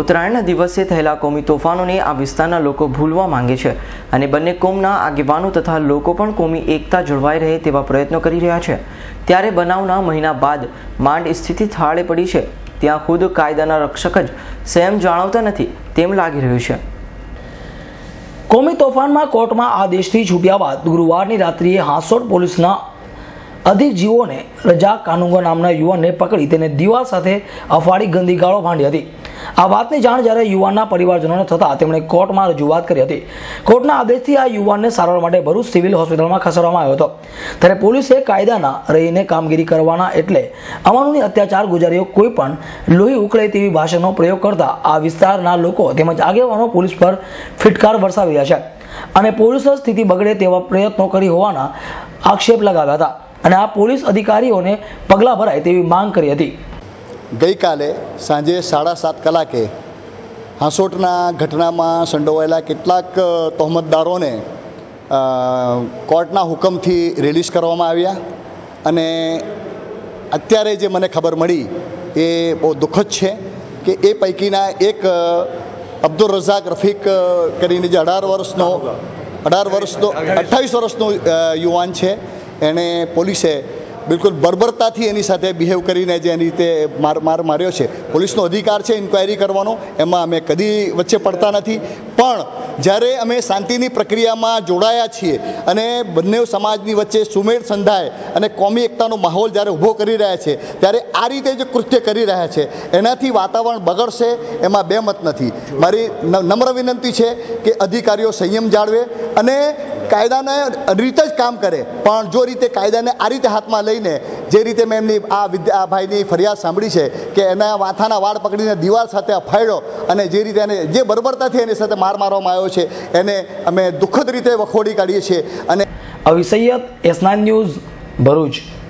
ઉત્તરાયણના દિવસે થયેલા કોમી તોફાનોને આ વિસ્તારના લોકો ભૂલવા માંગે છે અને બંને કોમના આગેવાનો તથા લોકો પણ કોમી એકતા જળવાઈ રહે તેવા પ્રયત્નો કરી રહ્યા છે. ત્યારે બનાવના મહિના બાદ માંડ સ્થિતિ થાળે પડી છે. ત્યાં ખુદ કાયદાના રક્ષક જ સ્વયં જાણવતા નથી તેમ લાગી રહ્યું છે. કોમી તોફાનમાં કોર્ટમાં આદેશથી છૂટ્યા બાદ ગુરુવારની રાત્રિએ હાંસોડ પોલીસના અધિજીવોને રજા કાનુંગો નામના યુવાનને પકડી તેને દીવા સાથે અફાળી ગંદી ગાળો ભાંડી હતી. આ વાતની જાણ જ્યારે યુવાનના પરિવારજનોને થતાં તેમણે કોર્ટમાં રજૂઆત કરી હતી. કોર્ટના આદેશથી આ યુવાનને સારવાર માટે ભરૂચ સિવિલ હોસ્પિટલમાં ખસેડવામાં આવ્યો હતો. ત્યારે પોલીસે કાયદાના રહીને કામગીરી કરવાના એટલે અમાનુની અત્યાચાર ગુજારીઓ કોઈ પણ લોહી ઉકળે તેવી ભાષાનો પ્રયોગ કરતા આ વિસ્તારના લોકો તેમજ આગેવાનો પોલીસ પર ફિટકાર વરસાવી રહ્યા છે. અને પોલીસ સ્થિતિ બગડે તેવા પ્રયત્નો કરી હોવાના આક્ષેપ લગાવ્યા હતા. અને આ પોલીસ અધિકારીઓને પગલાં ભરાય તેવી માંગ કરી હતી. ગઈકાલે સાંજે સાડા સાત કલાકે હાંસોટના ઘટનામાં સંડોવાયેલા કેટલાક તહોમતદારોને કોર્ટના હુકમથી રિલીઝ કરવામાં આવ્યા અને અત્યારે જે મને ખબર મળી એ બહુ દુઃખદ છે કે એ પૈકીના એક અબ્દુલ રઝાક રફીક કરીને જે અઢાર વર્ષનો અઢાર વર્ષનો, અઠ્ઠાવીસ વર્ષનો યુવાન છે. એણે પોલીસે બિલકુલ બર્બરતાથી એની સાથે બિહેવ કરીને જે એની રીતે માર માર માર્યો છે. પોલીસનો અધિકાર છે ઇન્ક્વાયરી કરવાનો. એમાં અમે કદી વચ્ચે પડતા નથી. પણ જ્યારે અમે શાંતિની પ્રક્રિયામાં જોડાયા છીએ અને બંને સમાજની વચ્ચે સુમેળ સંધાય અને કોમી એકતાનો માહોલ જ્યારે ઊભો કરી રહ્યા છે, ત્યારે આ રીતે જે કૃત્ય કરી રહ્યા છે, એનાથી વાતાવરણ બગડશે એમાં બે મત નથી. મારી નમ્ર વિનંતી છે કે અધિકારીઓ સંયમ જાળવે અને કાયદાને રીતે જ કામ કરે. પણ જો રીતે કાયદાને આ રીતે હાથમાં લઈને, જે રીતે મેં એમની આ વિદ્યા આ ભાઈની ફરિયાદ સાંભળી છે કે એના માથાના વાળ પકડીને દિવાલ સાથે અફાડ્યો અને જે રીતે એને જે બર્બરતાથી એની સાથે માર મારવામાં આવ્યો છે, એને અમે દુઃખદ રીતે વખોડી કાઢીએ છીએ અને અવી સૈયદ એસ ન્યૂઝ ભરૂચ.